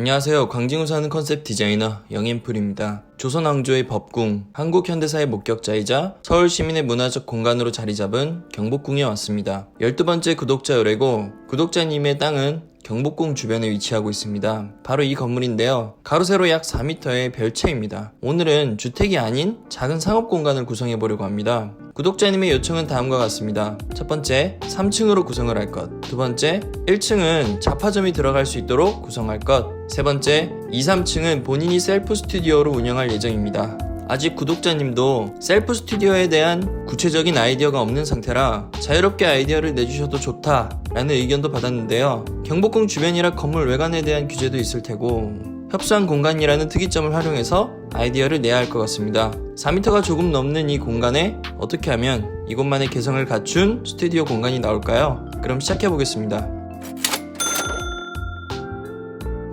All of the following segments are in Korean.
안녕하세요. 광진구 사는 컨셉 디자이너 영앤풀입니다. 조선 왕조의 법궁, 한국 현대사의 목격자이자 서울 시민의 문화적 공간으로 자리 잡은 경복궁에 왔습니다. 12번째 구독자 의뢰고 구독자님의 땅은 경복궁 주변에 위치하고 있습니다. 바로 이 건물인데요. 가로 세로 약 4m의 별채입니다. 오늘은 주택이 아닌 작은 상업 공간을 구성해 보려고 합니다. 구독자님의 요청은 다음과 같습니다. 첫 번째, 3층으로 구성을 할 것. 두 번째, 1층은 잡화점이 들어갈 수 있도록 구성할 것. 세 번째, 2, 3층은 본인이 셀프 스튜디오로 운영할 예정입니다. 아직 구독자님도 셀프 스튜디오에 대한 구체적인 아이디어가 없는 상태라 자유롭게 아이디어를 내주셔도 좋다라는 의견도 받았는데요. 경복궁 주변이라 건물 외관에 대한 규제도 있을 테고 협소한 공간이라는 특이점을 활용해서 아이디어를 내야 할 것 같습니다. 4m가 조금 넘는 이 공간에 어떻게 하면 이곳만의 개성을 갖춘 스튜디오 공간이 나올까요? 그럼 시작해 보겠습니다.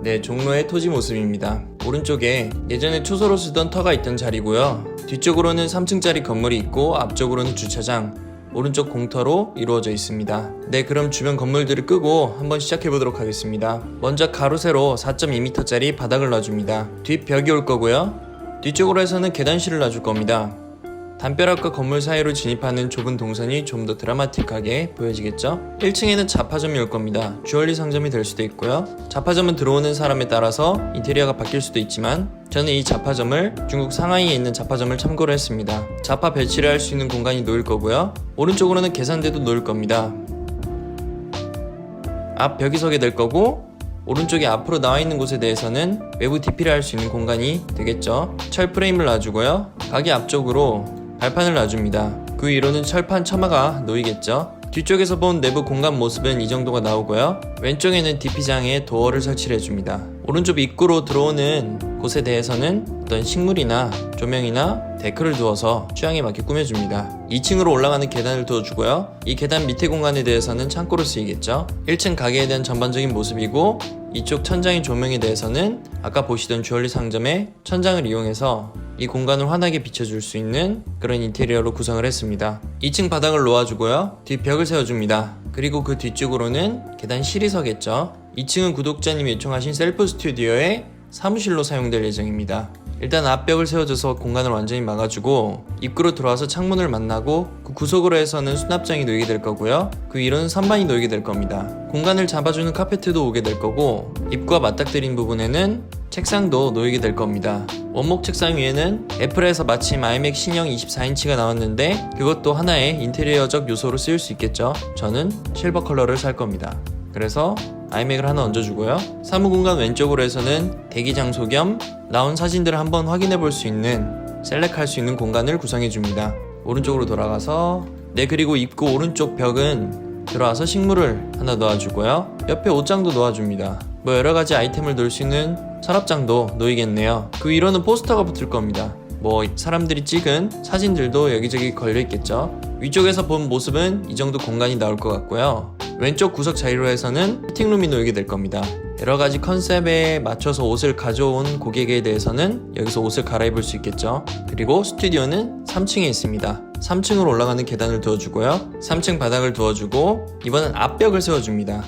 네, 종로의 토지 모습입니다. 오른쪽에 예전에 초소로 쓰던 터가 있던 자리고요. 뒤쪽으로는 3층짜리 건물이 있고 앞쪽으로는 주차장, 오른쪽 공터로 이루어져 있습니다. 네, 그럼 주변 건물들을 끄고 한번 시작해 보도록 하겠습니다. 먼저 가로 세로 4.2m짜리 바닥을 놔줍니다. 뒷 벽이 올 거고요. 뒤쪽으로 해서는 계단실을 놔줄 겁니다. 담벼락과 건물 사이로 진입하는 좁은 동선이 좀 더 드라마틱하게 보여지겠죠? 1층에는 잡화점이 올 겁니다. 주얼리 상점이 될 수도 있고요. 잡화점은 들어오는 사람에 따라서 인테리어가 바뀔 수도 있지만 저는 이 잡화점을 중국 상하이에 있는 잡화점을 참고로 했습니다. 잡화 배치를 할 수 있는 공간이 놓일 거고요. 오른쪽으로는 계산대도 놓을 겁니다. 앞 벽이 서게 될 거고 오른쪽에 앞으로 나와 있는 곳에 대해서는 외부 DP를 할 수 있는 공간이 되겠죠. 철 프레임을 놔주고요. 가게 앞쪽으로 발판을 놔줍니다. 그 위로는 철판 처마가 놓이겠죠. 뒤쪽에서 본 내부 공간 모습은 이 정도가 나오고요. 왼쪽에는 DP장에 도어를 설치를 해줍니다. 오른쪽 입구로 들어오는 곳에 대해서는 어떤 식물이나 조명이나 데크를 두어서 취향에 맞게 꾸며줍니다. 2층으로 올라가는 계단을 두어주고요. 이 계단 밑에 공간에 대해서는 창고로 쓰이겠죠. 1층 가게에 대한 전반적인 모습이고 이쪽 천장의 조명에 대해서는 아까 보시던 주얼리 상점의 천장을 이용해서 이 공간을 환하게 비춰줄 수 있는 그런 인테리어로 구성을 했습니다. 2층 바닥을 놓아주고요. 뒷벽을 세워줍니다. 그리고 그 뒤쪽으로는 계단 실이 서겠죠. 2층은 구독자님이 요청하신 셀프 스튜디오의 사무실로 사용될 예정입니다. 일단 앞벽을 세워줘서 공간을 완전히 막아주고 입구로 들어와서 창문을 만나고 그 구석으로 해서는 수납장이 놓이게 될 거고요. 그 위로는 선반이 놓이게 될 겁니다. 공간을 잡아주는 카페트도 오게 될 거고 입구와 맞닥뜨린 부분에는 책상도 놓이게 될 겁니다. 원목 책상 위에는 애플에서 마침 아이맥 신형 24인치가 나왔는데 그것도 하나의 인테리어적 요소로 쓰일 수 있겠죠. 저는 실버 컬러를 살 겁니다. 그래서 아이맥을 하나 얹어주고요. 사무 공간 왼쪽으로 해서는 대기 장소 겸 나온 사진들을 한번 확인해 볼 수 있는 셀렉할 수 있는 공간을 구성해 줍니다. 오른쪽으로 돌아가서 네 그리고 입구 오른쪽 벽은 들어와서 식물을 하나 놓아주고요. 옆에 옷장도 놓아줍니다. 뭐 여러 가지 아이템을 놓을 수 있는 서랍장도 놓이겠네요. 그 위로는 포스터가 붙을 겁니다. 뭐 사람들이 찍은 사진들도 여기저기 걸려 있겠죠. 위쪽에서 본 모습은 이 정도 공간이 나올 것 같고요. 왼쪽 구석 자리로 해서는 피팅룸이 놓이게 될 겁니다. 여러 가지 컨셉에 맞춰서 옷을 가져온 고객에 대해서는 여기서 옷을 갈아입을 수 있겠죠. 그리고 스튜디오는 3층에 있습니다. 3층으로 올라가는 계단을 두어주고요. 3층 바닥을 두어주고 이번엔 앞벽을 세워줍니다.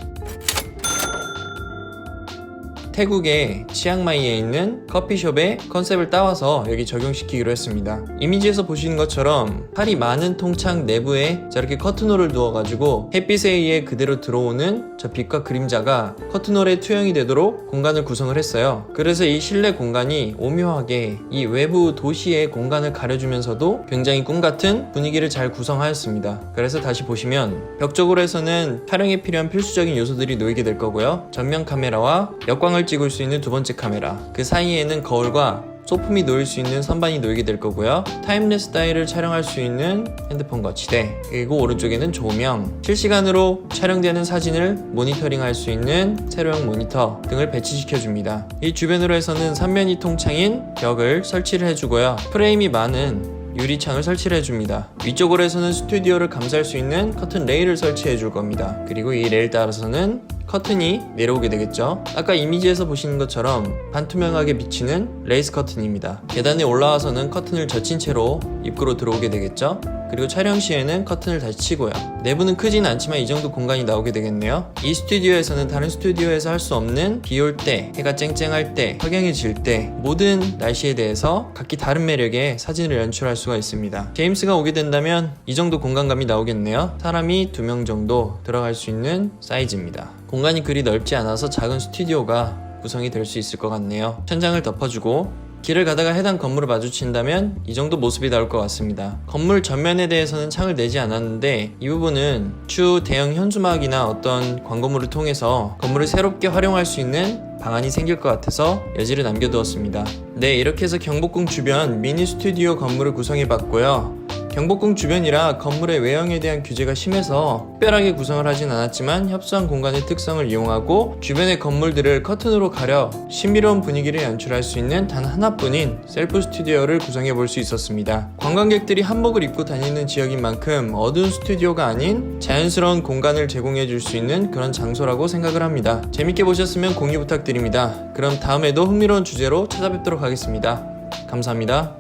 태국의 치앙마이에 있는 커피숍의 컨셉을 따와서 여기 적용시키기로 했습니다. 이미지에서 보시는 것처럼 팔이 많은 통창 내부에 저렇게 커튼홀을 두어가지고 햇빛에 의해 그대로 들어오는 저 빛과 그림자가 커튼홀에 투영이 되도록 공간을 구성을 했어요. 그래서 이 실내 공간이 오묘하게 이 외부 도시의 공간을 가려주면서도 굉장히 꿈 같은 분위기를 잘 구성하였습니다. 그래서 다시 보시면 벽 쪽으로 해서는 촬영에 필요한 필수적인 요소들이 놓이게 될 거고요. 전면 카메라와 역광을 찍을 수 있는 두 번째 카메라 그 사이에는 거울과 소품이 놓일 수 있는 선반이 놓이게 될 거고요. 타임레스 스타일을 촬영할 수 있는 핸드폰 거치대 그리고 오른쪽에는 조명 실시간으로 촬영되는 사진을 모니터링 할 수 있는 세로형 모니터 등을 배치시켜 줍니다. 이 주변으로 해서는 삼면이 통창인 벽을 설치를 해주고요. 프레임이 많은 유리창을 설치를 해줍니다. 위쪽으로 해서는 스튜디오를 감쌀 수 있는 커튼 레일을 설치해 줄 겁니다. 그리고 이 레일 따라서는 커튼이 내려오게 되겠죠. 아까 이미지에서 보시는 것처럼 반투명하게 비치는 레이스 커튼입니다. 계단에 올라와서는 커튼을 젖힌 채로 입구로 들어오게 되겠죠. 그리고 촬영 시에는 커튼을 다시 치고요. 내부는 크진 않지만 이 정도 공간이 나오게 되겠네요. 이 스튜디오에서는 다른 스튜디오에서 할 수 없는 비 올 때, 해가 쨍쨍할 때, 석양이 질 때 모든 날씨에 대해서 각기 다른 매력의 사진을 연출할 수가 있습니다. 제임스가 오게 된다면 이 정도 공간감이 나오겠네요. 사람이 두 명 정도 들어갈 수 있는 사이즈입니다. 공간이 그리 넓지 않아서 작은 스튜디오가 구성이 될 수 있을 것 같네요. 천장을 덮어주고 길을 가다가 해당 건물을 마주친다면 이 정도 모습이 나올 것 같습니다. 건물 전면에 대해서는 창을 내지 않았는데 이 부분은 추후 대형 현수막이나 어떤 광고물을 통해서 건물을 새롭게 활용할 수 있는 방안이 생길 것 같아서 여지를 남겨두었습니다. 네, 이렇게 해서 경복궁 주변 미니 스튜디오 건물을 구성해 봤고요. 경복궁 주변이라 건물의 외형에 대한 규제가 심해서 특별하게 구성을 하진 않았지만 협소한 공간의 특성을 이용하고 주변의 건물들을 커튼으로 가려 신비로운 분위기를 연출할 수 있는 단 하나뿐인 셀프 스튜디오를 구성해 볼 수 있었습니다. 관광객들이 한복을 입고 다니는 지역인 만큼 어두운 스튜디오가 아닌 자연스러운 공간을 제공해 줄 수 있는 그런 장소라고 생각을 합니다. 재밌게 보셨으면 공유 부탁드립니다. 그럼 다음에도 흥미로운 주제로 찾아뵙도록 하겠습니다. 감사합니다.